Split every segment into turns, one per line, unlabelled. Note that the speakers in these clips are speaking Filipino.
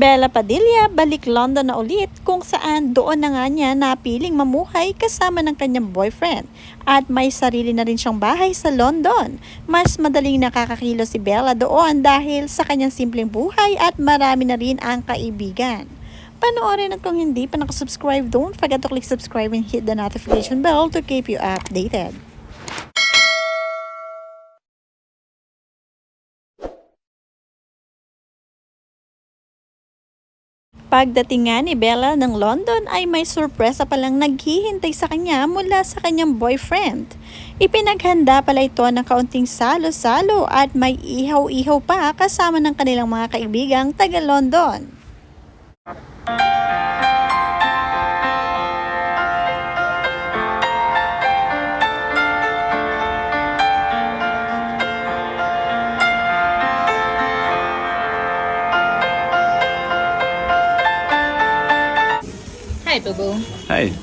Bella Padilla balik London na ulit kung saan doon na nga niya napiling mamuhay kasama ng kanyang boyfriend at may sarili na rin siyang bahay sa London. Mas madaling nakakakilo si Bella doon dahil sa kanyang simpleng buhay at marami na rin ang kaibigan. Panoorin at kung hindi pa nakasubscribe, don't forget to click subscribe and hit the notification bell to keep you updated. Pagdating nga ni Bella ng London ay may sorpresa palang naghihintay sa kanya mula sa kanyang boyfriend. Ipinaghanda pala ito ng kaunting salo-salo at may ihaw-ihaw pa kasama ng kanilang mga kaibigang taga
Hi, Boo Boo.
Hey.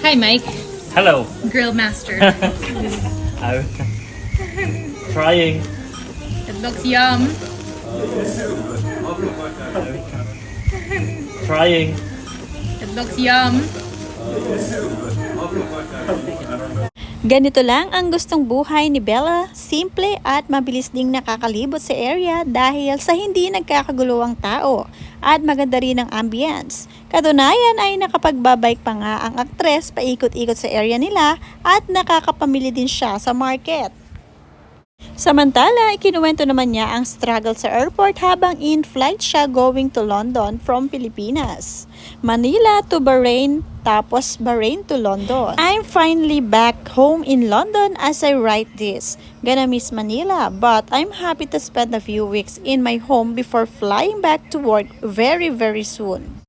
Hi, Mike.
Hello.
Grill Master.
I'm trying.
it looks yum.
Trying.
It looks yum.
Ganito lang ang gustong buhay ni Bella, simple at mabilis ding nakakalibot sa area dahil sa hindi nagkakagulo ang tao at maganda rin ang ambience. Katunayan ay nakapagbabike pa nga ang aktres paikot-ikot sa area nila at nakakapamili din siya sa market. Samantala, ikinuwento naman niya ang struggle sa airport habang in-flight siya going to London from Pilipinas. Manila to Bahrain, tapos Bahrain to London. I'm finally back home in London as I write this. Gonna miss Manila, but I'm happy to spend a few weeks in my home before flying back to work very very soon.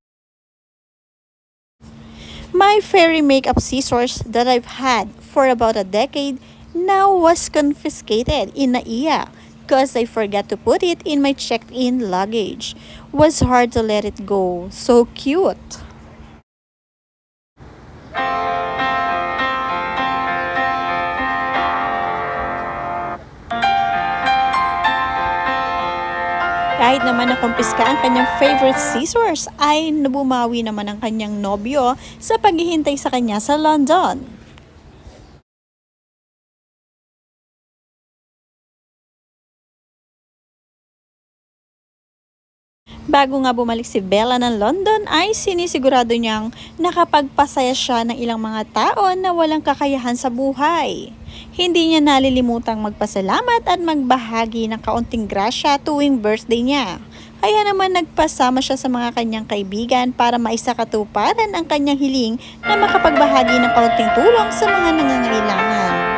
My fairy makeup scissors that I've had for about a decade now was confiscated in Naiya because I forgot to put it in my checked-in luggage. Was hard to let it go. So cute. Kahit naman nakumpiska ang kanyang favorite scissors, ay nabumawi naman ang kanyang nobyo sa paghihintay sa kanya sa London. Bago nga bumalik si Bella ng London ay sinisigurado niyang nakapagpasaya siya ng ilang mga tao na walang kakayahan sa buhay. Hindi niya nalilimutang magpasalamat at magbahagi ng kaunting grasya tuwing birthday niya. Kaya naman nagpasama siya sa mga kanyang kaibigan para maisakatuparan ang kanyang hiling na makapagbahagi ng kaunting tulong sa mga nangangailangan.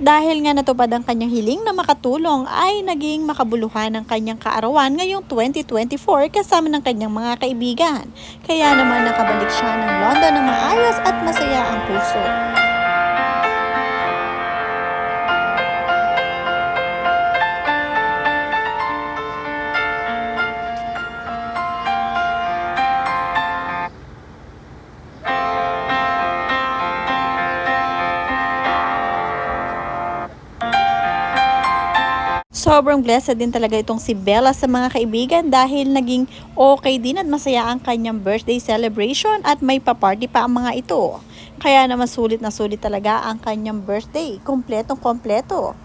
Dahil nga natupad ang kanyang hiling na makatulong ay naging makabuluhan ang kanyang kaarawan ngayong 2024 kasama ng kanyang mga kaibigan. Kaya naman nakabalik siya ng London na maayos at masaya ang puso. Sobrang blessed din talaga itong si Bella sa mga kaibigan dahil naging okay din at masaya ang kanyang birthday celebration at may pa-party pa ang mga ito. Kaya naman sulit na sulit talaga ang kanyang birthday. Kompletong kompleto.